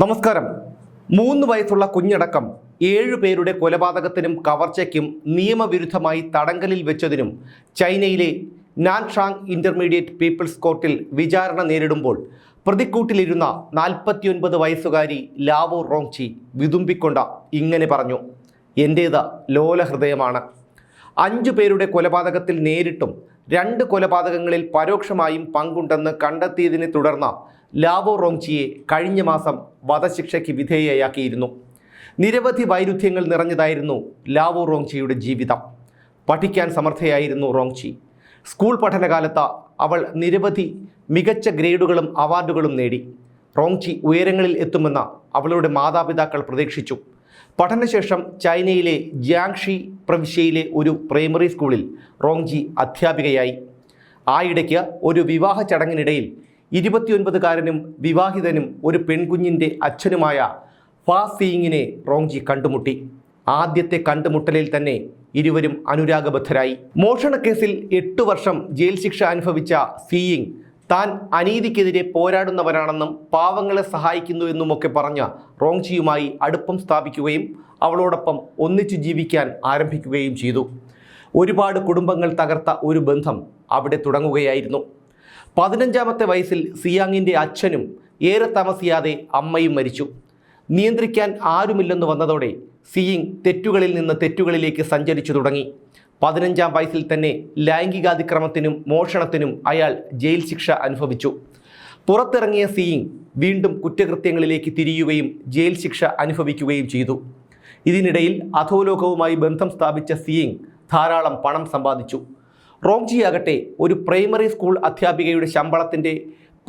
നമസ്കാരം. മൂന്ന് വയസ്സുള്ള കുഞ്ഞടക്കം ഏഴു പേരുടെ കൊലപാതകത്തിനും കവർച്ചയ്ക്കും നിയമവിരുദ്ധമായി തടങ്കലിൽ വെച്ചതിനും ചൈനയിലെ നാൻഷാങ് ഇന്റർമീഡിയറ്റ് പീപ്പിൾസ് കോർട്ടിൽ വിചാരണ നേരിടുമ്പോൾ പ്രതിക്കൂട്ടിലിരുന്ന നാൽപ്പത്തിയൊൻപത് വയസ്സുകാരി ലാവോ റോങ്ചി വിതുമ്പിക്കൊണ്ട ഇങ്ങനെ പറഞ്ഞു എന്റേത് ലോലഹൃദയമാണ്. അഞ്ചു പേരുടെ കൊലപാതകത്തിൽ നേരിട്ടും രണ്ട് കൊലപാതകങ്ങളിൽ പരോക്ഷമായും പങ്കുണ്ടെന്ന് കണ്ടെത്തിയതിനെ തുടർന്ന് ലാവോ റോങ്ചിയെ കഴിഞ്ഞ മാസം വധശിക്ഷയ്ക്ക് വിധേയയാക്കിയിരുന്നു. നിരവധി വൈരുദ്ധ്യങ്ങൾ നിറഞ്ഞതായിരുന്നു ലാവോ റോങ്ചിയുടെ ജീവിതം. പഠിക്കാൻ സമർത്ഥയായിരുന്നു റോങ്ചി. സ്കൂൾ പഠനകാലത്ത് അവൾ നിരവധി മികച്ച ഗ്രേഡുകളും അവാർഡുകളും നേടി. റോങ്ചി ഉയരങ്ങളിൽ എത്തുമെന്ന് അവളുടെ മാതാപിതാക്കൾ പ്രതീക്ഷിച്ചു. പഠനശേഷം ചൈനയിലെ ജിയാങ്ഷി പ്രവിശ്യയിലെ ഒരു പ്രൈമറി സ്കൂളിൽ റോങ്ജി അധ്യാപികയായി. ആയിടയ്ക്ക് ഒരു വിവാഹ ചടങ്ങിനിടയിൽ ഇരുപത്തിയൊൻപതുകാരനും വിവാഹിതനും ഒരു പെൺകുഞ്ഞിന്റെ അച്ഛനുമായ ഫാ സീയിങ്ങിനെ റോങ്ജി കണ്ടുമുട്ടി. ആദ്യത്തെ കണ്ടുമുട്ടലിൽ തന്നെ ഇരുവരും അനുരാഗബദ്ധരായി. മോഷണക്കേസിൽ എട്ടു വർഷം ജയിൽ ശിക്ഷ അനുഭവിച്ച സീയിങ് താൻ അനീതിക്കെതിരെ പോരാടുന്നവരാണെന്നും പാവങ്ങളെ സഹായിക്കുന്നു എന്നുമൊക്കെ പറഞ്ഞ റോങ്ചിയുമായി അടുപ്പം സ്ഥാപിക്കുകയും അവളോടൊപ്പം ഒന്നിച്ചു ജീവിക്കാൻ ആരംഭിക്കുകയും ചെയ്തു. ഒരുപാട് കുടുംബങ്ങൾ തകർത്ത ഒരു ബന്ധം അവിടെ തുടങ്ങുകയായിരുന്നു. പതിനഞ്ചാമത്തെ വയസ്സിൽ സിയാങ്ങിന്റെ അച്ഛനും ഏറെ താമസിയാതെ അമ്മയും മരിച്ചു. നിയന്ത്രിക്കാൻ ആരുമില്ലെന്ന് വന്നതോടെ സിയിങ് തെറ്റുകളിൽ നിന്ന് തെറ്റുകളിലേക്ക് സഞ്ചരിച്ചു തുടങ്ങി. പതിനഞ്ചാം വയസ്സിൽ തന്നെ ലൈംഗികാതിക്രമത്തിനും മോഷണത്തിനും അയാൾ ജയിൽ ശിക്ഷ അനുഭവിച്ചു. പുറത്തിറങ്ങിയ സീയിങ് വീണ്ടും കുറ്റകൃത്യങ്ങളിലേക്ക് തിരിയുകയും ജയിൽ ശിക്ഷ അനുഭവിക്കുകയും ചെയ്തു. ഇതിനിടയിൽ അധോലോകവുമായി ബന്ധം സ്ഥാപിച്ച സീയിങ് ധാരാളം പണം സമ്പാദിച്ചു. റോങ്ജിയാകട്ടെ ഒരു പ്രൈമറി സ്കൂൾ അധ്യാപികയുടെ ശമ്പളത്തിന്റെ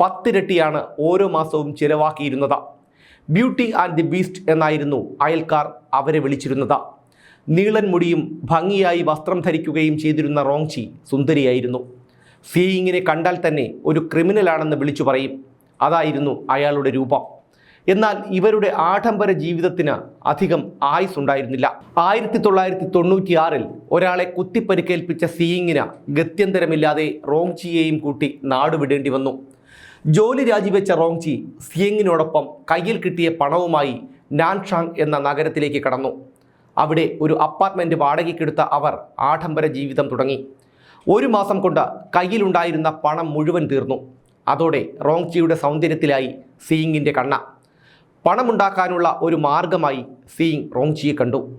പത്തിരട്ടിയാണ് ഓരോ മാസവും ചിലവാക്കിയിരുന്നത്. ബ്യൂട്ടി ആൻഡ് ദി ബീസ്റ്റ് എന്നായിരുന്നു അയൽക്കാർ അവരെ വിളിച്ചിരുന്നത്. നീളൻ മുടിയും ഭംഗിയായി വസ്ത്രം ധരിക്കുകയും ചെയ്തിരുന്ന റോങ്ചി സുന്ദരിയായിരുന്നു. സീയിങ്ങിനെ കണ്ടാൽ തന്നെ ഒരു ക്രിമിനലാണെന്ന് വിളിച്ചു പറയും. അതായിരുന്നു അയാളുടെ രൂപം. എന്നാൽ ഇവരുടെ ആഡംബര ജീവിതത്തിന് അധികം ആയുസ് ഉണ്ടായിരുന്നില്ല ആയിരത്തി തൊള്ളായിരത്തി തൊണ്ണൂറ്റിയാറിൽ ഒരാളെ കുത്തിപ്പരിക്കേൽപ്പിച്ച സീയിങ്ങിന് ഗത്യന്തരമില്ലാതെ റോങ്ചിയെയും കൂട്ടി നാടുവിടേണ്ടി വന്നു. ജോലി രാജിവെച്ച റോങ്ചി സിയങ്ങിനോടൊപ്പം കയ്യിൽ കിട്ടിയ പണവുമായി നാൻഷാങ് എന്ന നഗരത്തിലേക്ക് കടന്നു. അവിടെ ഒരു അപ്പാർട്ട്മെന്റ് വാടകയ്ക്കെടുത്ത അവർ ആഡംബര ജീവിതം തുടങ്ങി. ഒരു മാസം കൊണ്ട് കയ്യിലുണ്ടായിരുന്ന പണം മുഴുവൻ തീർന്നു. അതോടെ റോങ്ചിയുടെ സൗന്ദര്യത്തിലായി സീയിങ്ങിന്റെ കണ്ണ. പണമുണ്ടാക്കാനുള്ള ഒരു മാർഗമായി സീയിങ് റോങ്ചിയെ കണ്ടു.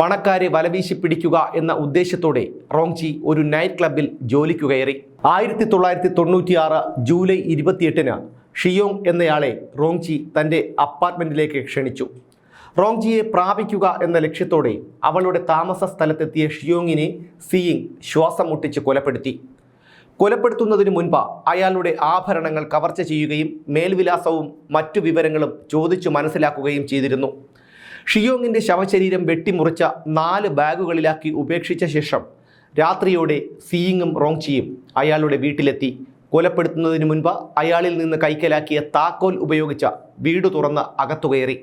പണക്കാരെ വലവീശി പിടിക്കുക എന്ന ഉദ്ദേശത്തോടെ റോങ്ചി ഒരു നൈറ്റ് ക്ലബിൽ ജോലിക്കു കയറി. ആയിരത്തി തൊള്ളായിരത്തി തൊണ്ണൂറ്റിയാറ് ജൂലൈ ഇരുപത്തിയെട്ടിന് ഷിയോങ് എന്നയാളെ റോങ്ചി തന്റെ അപ്പാർട്ട്മെന്റിലേക്ക് ക്ഷണിച്ചു. റോങ്ജിയെ പ്രാപിക്കുക എന്ന ലക്ഷ്യത്തോടെ അവളുടെ താമസ സ്ഥലത്തെത്തിയ ഷിയോങ്ങിനെ സിയിങ് ശ്വാസം മുട്ടിച്ച് കൊലപ്പെടുത്തി. കൊലപ്പെടുത്തുന്നതിന് മുൻപ് അയാളുടെ ആഭരണങ്ങൾ കവർച്ച ചെയ്യുകയും മേൽവിലാസവും മറ്റു വിവരങ്ങളും ചോദിച്ചു മനസ്സിലാക്കുകയും ചെയ്തിരുന്നു. ഷിയോങ്ങിന്റെ ശവശരീരം വെട്ടിമുറിച്ച നാല് ബാഗുകളിലാക്കി ഉപേക്ഷിച്ച ശേഷം രാത്രിയോടെ സിയിങ്ങും റോങ്ചിയും അയാളുടെ വീട്ടിലെത്തി. കൊലപ്പെടുത്തുന്നതിന് മുൻപ് അയാളിൽ നിന്ന് കൈക്കലാക്കിയ താക്കോൽ ഉപയോഗിച്ച വീട് തുറന്ന് അകത്തുകയറി.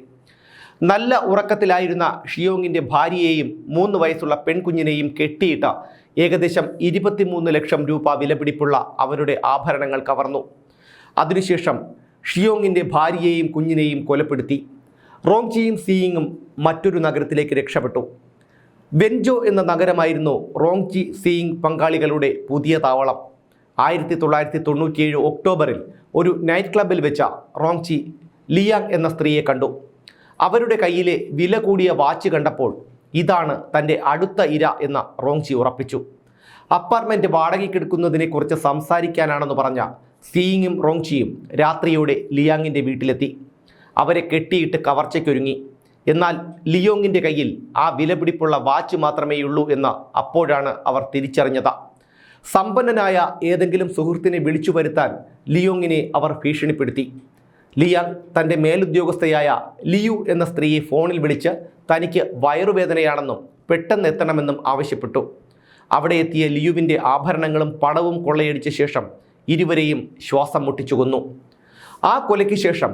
നല്ല ഉറക്കത്തിലായിരുന്ന ഷിയോങ്ങിന്റെ ഭാര്യയെയും മൂന്ന് വയസ്സുള്ള പെൺകുഞ്ഞിനെയും കെട്ടിയിട്ട ഏകദേശം ഇരുപത്തിമൂന്ന് ലക്ഷം രൂപ വിലപിടിപ്പുള്ള അവരുടെ ആഭരണങ്ങൾ കവർന്നു. അതിനുശേഷം ഷിയോങ്ങിന്റെ ഭാര്യയെയും കുഞ്ഞിനെയും കൊലപ്പെടുത്തി. റോങ്ചിയും സീയിങ്ങും മറ്റൊരു നഗരത്തിലേക്ക് രക്ഷപ്പെട്ടു. വെൻജോ എന്ന നഗരമായിരുന്നു റോങ്ചി സീയിങ് പങ്കാളികളുടെ പുതിയ താവളം. ആയിരത്തി തൊള്ളായിരത്തി തൊണ്ണൂറ്റിയേഴ് ഒക്ടോബറിൽ ഒരു നൈറ്റ് ക്ലബിൽ വെച്ച റോങ്ചി ലിയാങ് എന്ന സ്ത്രീയെ കണ്ടു. അവരുടെ കയ്യിലെ വില കൂടിയ വാച്ച് കണ്ടപ്പോൾ ഇതാണ് തന്റെ അടുത്ത ഇര എന്ന റോങ്ചി ഉറപ്പിച്ചു. അപ്പാർട്ട്മെന്റ് വാടകയ്ക്കെടുക്കുന്നതിനെക്കുറിച്ച് സംസാരിക്കാനാണെന്ന് പറഞ്ഞ സീയിങ്ങും റോങ്ചിയും രാത്രിയോടെ ലിയാങ്ങിന്റെ വീട്ടിലെത്തി. അവരെ കെട്ടിയിട്ട് കവർച്ചയ്ക്കൊരുങ്ങി. എന്നാൽ ലിയോങ്ങിന്റെ കയ്യിൽ ആ വിലപിടിപ്പുള്ള വാച്ച് മാത്രമേയുള്ളൂ എന്ന് അപ്പോഴാണ് അവർ തിരിച്ചറിഞ്ഞത്. സമ്പന്നനായ ഏതെങ്കിലും സുഹൃത്തിനെ വിളിച്ചു വരുത്താൻ ലിയോങ്ങിനെ അവർ ഭീഷണിപ്പെടുത്തി. ലിയാങ് തന്റെ മേലുദ്യോഗസ്ഥയായ ലിയു എന്ന സ്ത്രീയെ ഫോണിൽ വിളിച്ച് തനിക്ക് വയറുവേദനയാണെന്നും പെട്ടെന്ന് എത്തണമെന്നും ആവശ്യപ്പെട്ടു. അവിടെ എത്തിയ ലിയുവിന്റെ ആഭരണങ്ങളും പണവും കൊള്ളയടിച്ച ശേഷം ഇരുവരെയും ശ്വാസം മുട്ടിച്ചു കൊന്നു. ആ കൊലയ്ക്ക് ശേഷം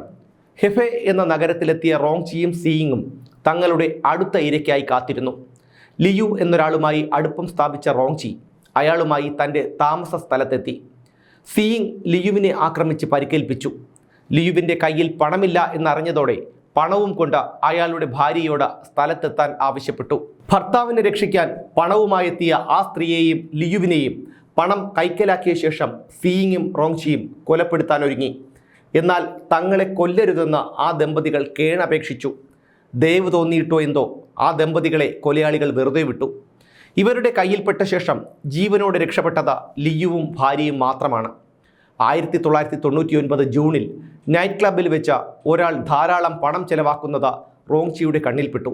ഹെഫെ എന്ന നഗരത്തിലെത്തിയ റോങ്ചിയും സീയിങ്ങും തങ്ങളുടെ അടുത്ത ഇരയ്ക്കായി കാത്തിരുന്നു. ലിയു എന്നൊരാളുമായി അടുപ്പം സ്ഥാപിച്ച റോങ്ചി അയാളുമായി തന്റെ താമസ സ്ഥലത്തെത്തി. സീയിങ് ലിയുവിനെ ആക്രമിച്ച് പരിക്കേൽപ്പിച്ചു. ലിയുവിന്റെ കയ്യിൽ പണമില്ല എന്നറിഞ്ഞതോടെ പണവും കൊണ്ട് അയാളുടെ ഭാര്യയോട് സ്ഥലത്തെത്താൻ ആവശ്യപ്പെട്ടു. ഭർത്താവിനെ രക്ഷിക്കാൻ പണവുമായെത്തിയ ആ സ്ത്രീയെയും ലിയുവിനെയും പണം കൈക്കലാക്കിയ ശേഷം സീയിങ്ങും റോങ്ചിയും കൊലപ്പെടുത്താൻ ഒരുങ്ങി. എന്നാൽ തങ്ങളെ കൊല്ലരുതെന്ന് ആ ദമ്പതികൾ കേണപേക്ഷിച്ചു. ദയവ് തോന്നിയിട്ടോ എന്തോ ആ ദമ്പതികളെ കൊലയാളികൾ വെറുതെ വിട്ടു. ഇവരുടെ കയ്യിൽപ്പെട്ട ശേഷം ജീവനോട് രക്ഷപ്പെട്ടത് ലിയുവും ഭാര്യയും മാത്രമാണ്. ആയിരത്തി തൊള്ളായിരത്തി തൊണ്ണൂറ്റി ഒൻപത് ജൂണിൽ നൈറ്റ് ക്ലബിൽ വെച്ച ഒരാൾ ധാരാളം പണം ചെലവാക്കുന്നത് റോങ്ചിയുടെ കണ്ണിൽപ്പെട്ടു.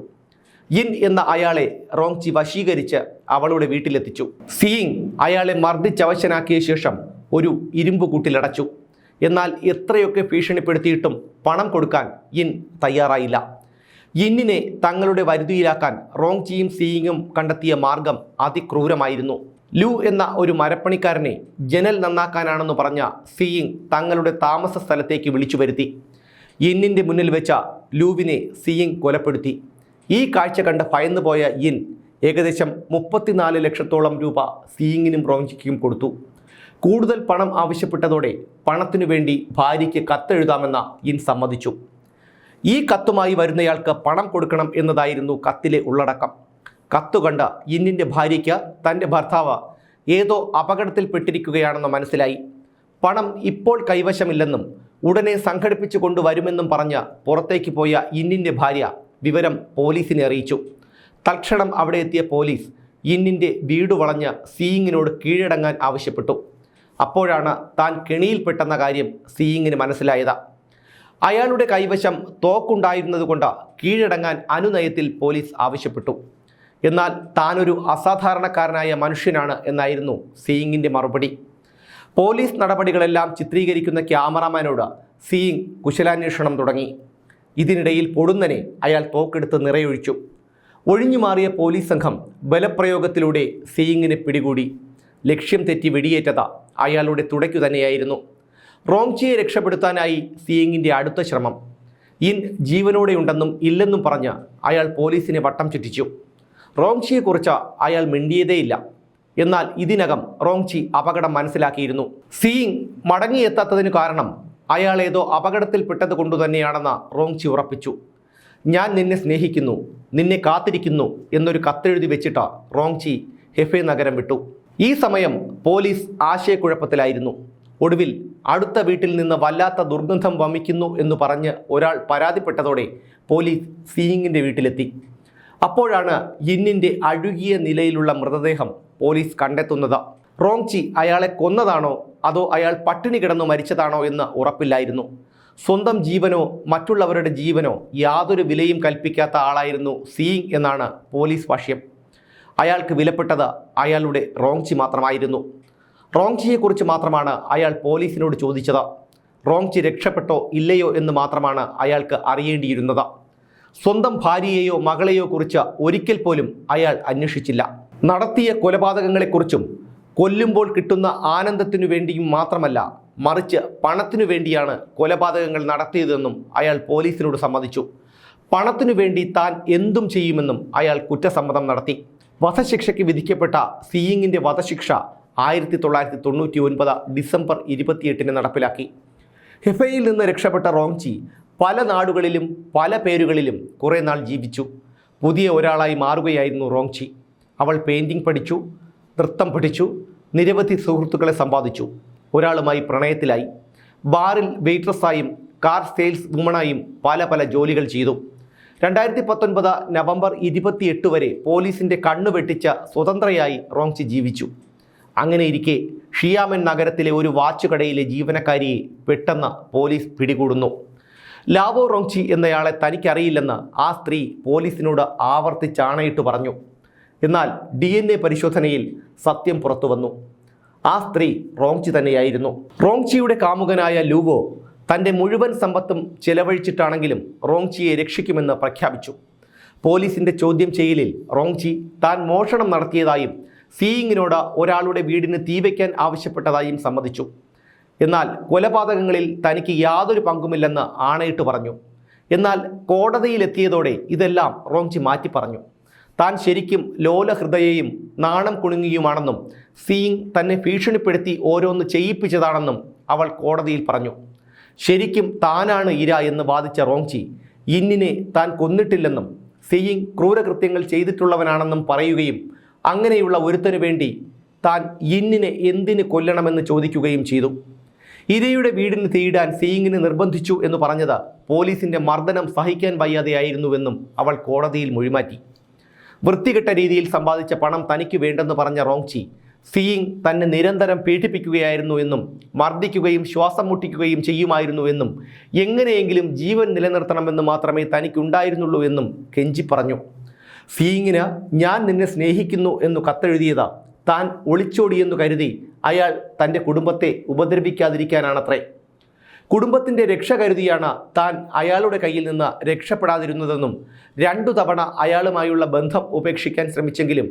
യിൻ എന്ന അയാളെ റോങ്ചി വശീകരിച്ച് അവളുടെ വീട്ടിലെത്തിച്ചു. സീയിങ് അയാളെ മർദ്ദിച്ചവശനാക്കിയ ശേഷം ഒരു ഇരുമ്പ് കൂട്ടിലടച്ചു എന്നാൽ എത്രയൊക്കെ ഭീഷണിപ്പെടുത്തിയിട്ടും പണം കൊടുക്കാൻ യിൻ തയ്യാറായില്ല. യിന്നിനെ തങ്ങളുടെ വരുതിയിലാക്കാൻ റോങ്ചിയും സീയിങ്ങും കണ്ടെത്തിയ മാർഗം അതിക്രൂരമായിരുന്നു. ലു എന്ന ഒരു മരപ്പണിക്കാരനെ ജനൽ നന്നാക്കാനാണെന്ന് പറഞ്ഞ സീയിങ് തങ്ങളുടെ താമസ സ്ഥലത്തേക്ക് വിളിച്ചു വരുത്തി. യിന്നിന്റെ മുന്നിൽ വെച്ച ലൂവിനെ സീയിങ് കൊലപ്പെടുത്തി. ഈ കാഴ്ച കണ്ട് ഭയന്നു പോയ യിൻ ഏകദേശം മുപ്പത്തിനാല് ലക്ഷത്തോളം രൂപ സീയിങ്ങിനും റോഞ്ചിക്കും കൊടുത്തു. കൂടുതൽ പണം ആവശ്യപ്പെട്ടതോടെ പണത്തിനു വേണ്ടി ഭാര്യയ്ക്ക് കത്തെഴുതാമെന്ന ഇൻ സമ്മതിച്ചു. ഈ കത്തുമായി വരുന്നയാൾക്ക് പണം കൊടുക്കണം എന്നതായിരുന്നു കത്തിലെ ഉള്ളടക്കം. കത്തു കണ്ട യിന്നിന്റെ ഭാര്യയ്ക്ക് തന്റെ ഭർത്താവ് ഏതോ അപകടത്തിൽപ്പെട്ടിരിക്കുകയാണെന്ന് മനസ്സിലായി. പണം ഇപ്പോൾ കൈവശമില്ലെന്നും ഉടനെ സംഘടിപ്പിച്ചു കൊണ്ടുവരുമെന്നും പറഞ്ഞ് പുറത്തേക്ക് പോയ ഇന്നിന്റെ ഭാര്യ വിവരം പോലീസിനെ അറിയിച്ചു. തൽക്ഷണം അവിടെ എത്തിയ പോലീസ് ഇന്നിന്റെ വീട് വളഞ്ഞ് സീയിങ്ങിനോട് കീഴടങ്ങാൻ ആവശ്യപ്പെട്ടു. അപ്പോഴാണ് താൻ കെണിയിൽപ്പെട്ടെന്ന കാര്യം സീയിങ്ങിന് മനസ്സിലായത്. അയാളുടെ കൈവശം തോക്കുണ്ടായിരുന്നതുകൊണ്ട് കീഴടങ്ങാൻ അനുനയത്തിൽ പോലീസ് ആവശ്യപ്പെട്ടു. എന്നാൽ താനൊരു അസാധാരണക്കാരനായ മനുഷ്യനാണ് എന്നായിരുന്നു സീയിങ്ങിന്റെ മറുപടി. പോലീസ് നടപടികളെല്ലാം ചിത്രീകരിക്കുന്ന ക്യാമറാമാനോട് സീയിങ് കുശലാന്വേഷണം തുടങ്ങി. ഇതിനിടയിൽ പൊടുന്നനെ അയാൾ തോക്കെടുത്ത് നിറയൊഴിച്ചു. ഒഴിഞ്ഞു മാറിയ പോലീസ് സംഘം ബലപ്രയോഗത്തിലൂടെ സീയിങ്ങിനെ പിടികൂടി. ലക്ഷ്യം തെറ്റി വെടിയേറ്റത അയാളുടെ തുടയ്ക്കു തന്നെയായിരുന്നു. റോങ്ചിയെ രക്ഷപ്പെടുത്താനായി സീയിങ്ങിന്റെ അടുത്ത ശ്രമം. ഇൻ ജീവനോടെയുണ്ടെന്നും ഇല്ലെന്നും പറഞ്ഞ് അയാൾ പോലീസിനെ വട്ടം ചുറ്റിച്ചു. റോങ്ചിയെക്കുറിച്ച് അയാൾ മിണ്ടിയതേയില്ല. എന്നാൽ ഇതിനകം റോങ്ചി അപകടം മനസ്സിലാക്കിയിരുന്നു. സീയിങ് മടങ്ങിയെത്താത്തതിനു കാരണം അയാൾ ഏതോ അപകടത്തിൽപ്പെട്ടത് കൊണ്ടു തന്നെയാണെന്ന് റോങ്ചി ഉറപ്പിച്ചു. ഞാൻ നിന്നെ സ്നേഹിക്കുന്നു നിന്നെ കാത്തിരിക്കുന്നു എന്നൊരു കത്തെഴുതി വെച്ചിട്ട് റോങ്ചി ഹെഫെ നഗരം വിട്ടു. ഈ സമയം പോലീസ് ആശയക്കുഴപ്പത്തിലായിരുന്നു. ഒടുവിൽ അടുത്ത വീട്ടിൽ നിന്ന് വല്ലാത്ത ദുർഗന്ധം വമിക്കുന്നു എന്ന് പറഞ്ഞ് ഒരാൾ പരാതിപ്പെട്ടതോടെ പോലീസ് സീയിങ്ങിന്റെ വീട്ടിലെത്തി. അപ്പോഴാണ് യിന്നിന്റെ അഴുകിയ നിലയിലുള്ള മൃതദേഹം പോലീസ് കണ്ടെത്തുന്നത്. റോങ്ചി അയാളെ കൊന്നതാണോ അതോ അയാൾ പട്ടിണി കിടന്നു മരിച്ചതാണോ എന്ന് ഉറപ്പില്ലായിരുന്നു. സ്വന്തം ജീവനോ മറ്റുള്ളവരുടെ ജീവനോ യാതൊരു വിലയും കൽപ്പിക്കാത്ത ആളായിരുന്നു സീയിങ് എന്നാണ് പോലീസ് ഭാഷ്യം അയാൾക്ക് വിലപ്പെട്ടത് അയാളുടെ റോങ്ചി മാത്രമായിരുന്നു. റോങ്ചിയെക്കുറിച്ച് മാത്രമാണ് അയാൾ പോലീസിനോട് ചോദിച്ചത്. റോങ്ചി രക്ഷപ്പെട്ടോ ഇല്ലയോ എന്ന് മാത്രമാണ് അയാൾക്ക് അറിയേണ്ടിയിരുന്നത്. സ്വന്തം ഭാര്യയെയോ മകളെയോ കുറിച്ച് ഒരിക്കൽ പോലും അയാൾ അന്വേഷിച്ചില്ല. നടത്തിയ കൊലപാതകങ്ങളെക്കുറിച്ചും കൊല്ലുമ്പോൾ കിട്ടുന്ന ആനന്ദത്തിനു വേണ്ടിയും മാത്രമല്ല മറിച്ച് പണത്തിനു വേണ്ടിയാണ് കൊലപാതകങ്ങൾ നടത്തിയതെന്നും അയാൾ പോലീസിനോട് സമ്മതിച്ചു. പണത്തിനു വേണ്ടി താൻ എന്തും ചെയ്യുമെന്നും അയാൾ കുറ്റസമ്മതം നടത്തി. വധശിക്ഷയ്ക്ക് വിധിക്കപ്പെട്ട സീയിങ്ങിന്റെ വധശിക്ഷ ആയിരത്തി തൊള്ളായിരത്തി തൊണ്ണൂറ്റി ഒൻപത് ഡിസംബർ ഇരുപത്തിയെട്ടിന് നടപ്പിലാക്കി. ഹെഫയിൽ നിന്ന് രക്ഷപ്പെട്ട റോങ്ചി പല നാടുകളിലും പല പേരുകളിലും കുറേ നാൾ ജീവിച്ചു. പുതിയ ഒരാളായി മാറുകയായിരുന്നു റോങ്ചി. അവൾ പെയിന്റിംഗ് പഠിച്ചു നൃത്തം പഠിച്ചു നിരവധി സുഹൃത്തുക്കളെ സമ്പാദിച്ചു. ഒരാളുമായി പ്രണയത്തിലായി. ബാറിൽ വെയിട്രസ്സായും കാർ സെയിൽസ് വുമണായും പല പല ജോലികൾ ചെയ്തു. രണ്ടായിരത്തി പത്തൊൻപത് നവംബർ ഇരുപത്തിയെട്ട് വരെ പോലീസിന്റെ കണ്ണു വെട്ടിച്ച സ്വതന്ത്രയായി റോങ്ചി ജീവിച്ചു. അങ്ങനെ ഇരിക്കെ ഷിയാമൻ നഗരത്തിലെ ഒരു വാച്ച് കടയിലെ ജീവനക്കാരിയെ പെട്ടെന്ന് പോലീസ് പിടികൂടുന്നു. ലാവോ റോങ്ചി എന്നയാളെ തനിക്കറിയില്ലെന്ന് ആ സ്ത്രീ പോലീസിനോട് ആവർത്തിച്ചാണയിട്ട് പറഞ്ഞു. എന്നാൽ ഡി എൻ എ പരിശോധനയിൽ സത്യം പുറത്തു വന്നു ആ സ്ത്രീ റോങ്ചി തന്നെയായിരുന്നു. റോങ്ചിയുടെ കാമുകനായ ലൂവോ തന്റെ മുഴുവൻ സമ്പത്തും ചെലവഴിച്ചിട്ടാണെങ്കിലും റോങ്ചിയെ രക്ഷിക്കുമെന്ന് പ്രഖ്യാപിച്ചു. പോലീസിന്റെ ചോദ്യം ചെയ്യലിൽ റോങ്ചി താൻ മോഷണം നടത്തിയതായും സീയിങ്ങിനോട് ഒരാളുടെ വീടിന് തീവയ്ക്കാൻ ആവശ്യപ്പെട്ടതായും സമ്മതിച്ചു. എന്നാൽ കൊലപാതകങ്ങളിൽ തനിക്ക് യാതൊരു പങ്കുമില്ലെന്ന് ആണയിട്ട് പറഞ്ഞു. എന്നാൽ കോടതിയിലെത്തിയതോടെ ഇതെല്ലാം റോങ്ചി മാറ്റി പറഞ്ഞു. താൻ ശരിക്കും ലോലഹൃദയയും നാണം കുണുങ്ങിയുമാണെന്നും സീയിങ് തന്നെ ഭീഷണിപ്പെടുത്തി ഓരോന്ന് ചെയ്യിപ്പിച്ചതാണെന്നും അവൾ കോടതിയിൽ പറഞ്ഞു. ശരിക്കും താനാണ് ഇര എന്ന് വാദിച്ച റോങ്ചി ഇന്നിനെ താൻ കൊന്നിട്ടില്ലെന്നും സീയിങ് ക്രൂരകൃത്യങ്ങൾ ചെയ്തിട്ടുള്ളവനാണെന്നും പറയുകയും അങ്ങനെയുള്ള ഒരുത്തനു വേണ്ടി താൻ ഇന്നിനെ എന്തിന് കൊല്ലണമെന്ന് ചോദിക്കുകയും ചെയ്തു. ഇരയുടെ വീടിന് തീയിടാൻ സീയിങ്ങിനെ നിർബന്ധിച്ചു എന്ന് പറഞ്ഞത് പോലീസിന്റെ മർദ്ദനം സഹിക്കാൻ വയ്യാതെയായിരുന്നുവെന്നും അവൾ കോടതിയിൽ മൊഴിമാറ്റി. വൃത്തികെട്ട രീതിയിൽ സമ്പാദിച്ച പണം തനിക്ക് വേണ്ടെന്ന് പറഞ്ഞ റോങ്ചി സീയിങ് തന്നെ നിരന്തരം പീഡിപ്പിക്കുകയായിരുന്നു എന്നും മർദ്ദിക്കുകയും ശ്വാസം മുട്ടിക്കുകയും ചെയ്യുമായിരുന്നു എന്നും എങ്ങനെയെങ്കിലും ജീവൻ നിലനിർത്തണമെന്ന് മാത്രമേ തനിക്കുണ്ടായിരുന്നുള്ളൂ എന്നും കെഞ്ചി പറഞ്ഞു. സിയിങ്ങിന് ഞാൻ നിന്നെ സ്നേഹിക്കുന്നു എന്നു കത്തെഴുതിയത് താൻ ഒളിച്ചോടിയെന്നു കരുതി അയാൾ തന്റെ കുടുംബത്തെ ഉപദ്രവിക്കാതിരിക്കാനാണത്രേ. കുടുംബത്തിന്റെ രക്ഷ കരുതിയാണ് താൻ അയാളുടെ കയ്യിൽ നിന്ന് രക്ഷപ്പെടാതിരുന്നതെന്നും രണ്ടു തവണ അയാളുമായുള്ള ബന്ധം ഉപേക്ഷിക്കാൻ ശ്രമിച്ചെങ്കിലും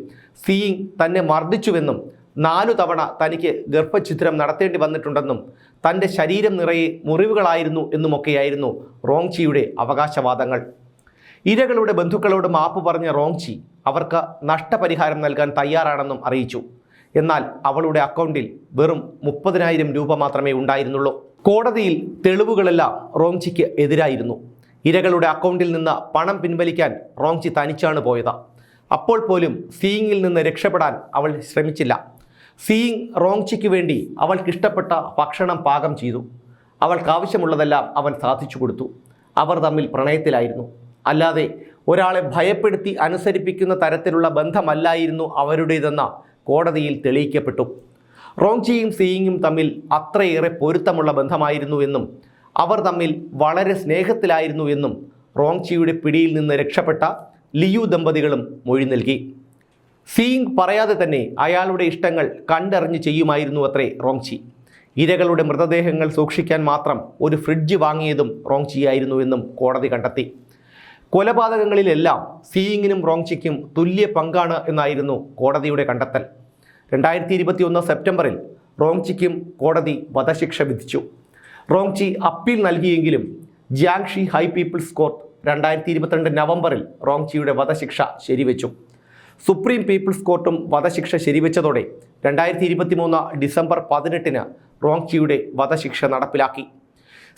സീയിങ് തന്നെ മർദ്ദിച്ചുവെന്നും നാലു തവണ തനിക്ക് ഗർഭഛിദ്രം നടത്തേണ്ടി വന്നിട്ടുണ്ടെന്നും തന്റെ ശരീരം നിറയെ മുറിവുകളായിരുന്നു എന്നുമൊക്കെയായിരുന്നു റോങ്ചിയുടെ അവകാശവാദങ്ങൾ. ഇരകളുടെ ബന്ധുക്കളോട് മാപ്പ് പറഞ്ഞ റോങ്ചി അവർക്ക് നഷ്ടപരിഹാരം നൽകാൻ തയ്യാറാണെന്നും അറിയിച്ചു. എന്നാൽ അവളുടെ അക്കൗണ്ടിൽ വെറും മുപ്പതിനായിരം രൂപ മാത്രമേ ഉണ്ടായിരുന്നുള്ളൂ. കോടതിയിൽ തെളിവുകളെല്ലാം റോങ്ചിക്ക് എതിരായിരുന്നു. ഇരകളുടെ അക്കൗണ്ടിൽ നിന്ന് പണം പിൻവലിക്കാൻ റോങ്ചി തനിച്ചാണ് പോയത്. അപ്പോൾ പോലും സീയിങ്ങിൽ നിന്ന് രക്ഷപ്പെടാൻ അവൾ ശ്രമിച്ചില്ല. സീയിങ് റോങ്ചിക്ക് വേണ്ടി അവൾക്കിഷ്ടപ്പെട്ട ഭക്ഷണം പാകം ചെയ്തു. അവൾക്കാവശ്യമുള്ളതെല്ലാം അവൻ സാധിച്ചു കൊടുത്തു. അവർ തമ്മിൽ പ്രണയത്തിലായിരുന്നു. അല്ലാതെ ഒരാളെ ഭയപ്പെടുത്തി അനുസരിപ്പിക്കുന്ന തരത്തിലുള്ള ബന്ധമല്ലായിരുന്നു അവരുടേതെന്ന കോടതിയിൽ തെളിയിക്കപ്പെട്ടു. റോങ്ചിയും സീയിങ്ങും തമ്മിൽ അത്രയേറെ പൊരുത്തമുള്ള ബന്ധമായിരുന്നു എന്നും അവർ തമ്മിൽ വളരെ സ്നേഹത്തിലായിരുന്നു എന്നും റോങ്ചിയുടെ പിടിയിൽ നിന്ന് രക്ഷപ്പെട്ട ലിയു ദമ്പതികളും മൊഴി നൽകി. സീയിങ് പറയാതെ തന്നെ അയാളുടെ ഇഷ്ടങ്ങൾ കണ്ടറിഞ്ഞ് ചെയ്യുമായിരുന്നു അത്രേ റോങ്ചി ഇരകളുടെ മൃതദേഹങ്ങൾ സൂക്ഷിക്കാൻ മാത്രം ഒരു ഫ്രിഡ്ജ് വാങ്ങിയതും റോങ്ചിയായിരുന്നു എന്നും കോടതി കണ്ടെത്തി. കൊലപാതകങ്ങളിലെല്ലാം സീയിങ്ങിനും റോങ്ചിക്കും തുല്യ പങ്കാണ് എന്നായിരുന്നു കോടതിയുടെ കണ്ടെത്തൽ. രണ്ടായിരത്തി ഇരുപത്തി ഒന്ന് സെപ്റ്റംബറിൽ റോങ്ചിക്കും കോടതി വധശിക്ഷ വിധിച്ചു. റോങ്ചി അപ്പീൽ നൽകിയെങ്കിലും ജാങ്ഷി ഹൈ പീപ്പിൾസ് കോർട്ട് രണ്ടായിരത്തി ഇരുപത്തിരണ്ട് നവംബറിൽ റോങ്ചിയുടെ വധശിക്ഷ ശരിവെച്ചു. സുപ്രീം പീപ്പിൾസ് കോർട്ടും വധശിക്ഷ ശരിവെച്ചതോടെ രണ്ടായിരത്തി ഇരുപത്തി മൂന്ന് ഡിസംബർ പതിനെട്ടിന് റോങ്ചിയുടെ വധശിക്ഷ നടപ്പിലാക്കി.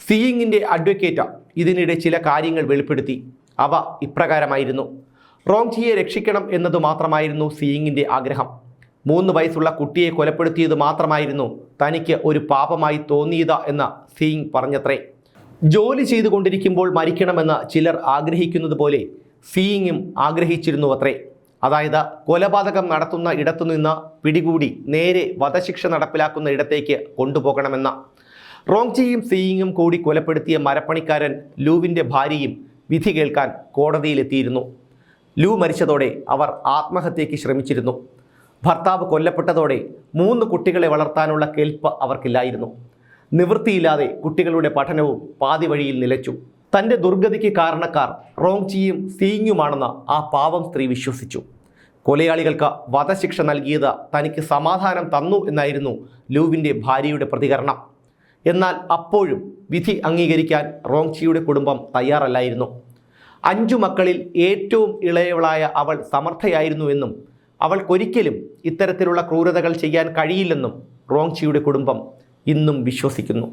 സീയിങ്ങിന്റെ അഡ്വക്കേറ്റ് ഇതിനിടെ ചില കാര്യങ്ങൾ വെളിപ്പെടുത്തി. അവ ഇപ്രകാരമായിരുന്നു. റോങ്ചിയെ രക്ഷിക്കണം എന്നതു മാത്രമായിരുന്നു സീയിങ്ങിന്റെ ആഗ്രഹം. മൂന്ന് വയസ്സുള്ള കുട്ടിയെ കൊലപ്പെടുത്തിയത് മാത്രമായിരുന്നു തനിക്ക് ഒരു പാപമായി തോന്നിയത് എന്ന് സീയിങ് പറഞ്ഞത്രേ. ജോലി ചെയ്തുകൊണ്ടിരിക്കുമ്പോൾ മരിക്കണമെന്ന് ചിലർ ആഗ്രഹിക്കുന്നത് പോലെ സീയിങ്ങും ആഗ്രഹിച്ചിരുന്നു അത്രേ അതായത് കൊലപാതകം നടത്തുന്ന ഇടത്തുനിന്ന് പിടികൂടി നേരെ വധശിക്ഷ നടപ്പിലാക്കുന്ന ഇടത്തേക്ക് കൊണ്ടുപോകണമെന്ന. റോങ്ചിയും സീയിങ്ങും കൂടി കൊലപ്പെടുത്തിയ മരപ്പണിക്കാരൻ ലൂവിന്റെ ഭാര്യയും വിധി കേൾക്കാൻ കോടതിയിലെത്തിയിരുന്നു. ലൂ മരിച്ചതോടെ അവർ ആത്മഹത്യയ്ക്ക് ശ്രമിച്ചിരുന്നു. ഭർത്താവ് കൊല്ലപ്പെട്ടതോടെ മൂന്ന് കുട്ടികളെ വളർത്താനുള്ള കേൾപ്പ് അവർക്കില്ലായിരുന്നു. നിവൃത്തിയില്ലാതെ കുട്ടികളുടെ പഠനവും പാതി വഴിയിൽ നിലച്ചു. തന്റെ ദുർഗതിക്ക് കാരണക്കാർ റോങ്ചിയും സീങ്ങുമാണെന്ന് ആ പാവം സ്ത്രീ വിശ്വസിച്ചു. കൊലയാളികൾക്ക് വധശിക്ഷ നൽകിയത് തനിക്ക് സമാധാനം തന്നു എന്നായിരുന്നു ലൂവിന്റെ ഭാര്യയുടെ പ്രതികരണം. എന്നാൽ അപ്പോഴും വിധി അംഗീകരിക്കാൻ റോങ്ചിയുടെ കുടുംബം തയ്യാറല്ലായിരുന്നു. അഞ്ചു മക്കളിൽ ഏറ്റവും ഇളയവളായ അവൾ സമർത്ഥയായിരുന്നുവെന്നും അവൾക്കൊരിക്കലും ഇത്തരത്തിലുള്ള ക്രൂരതകൾ ചെയ്യാൻ കഴിയില്ലെന്നും റോങ്ചിയുടെ കുടുംബം ഇന്നും വിശ്വസിക്കുന്നു.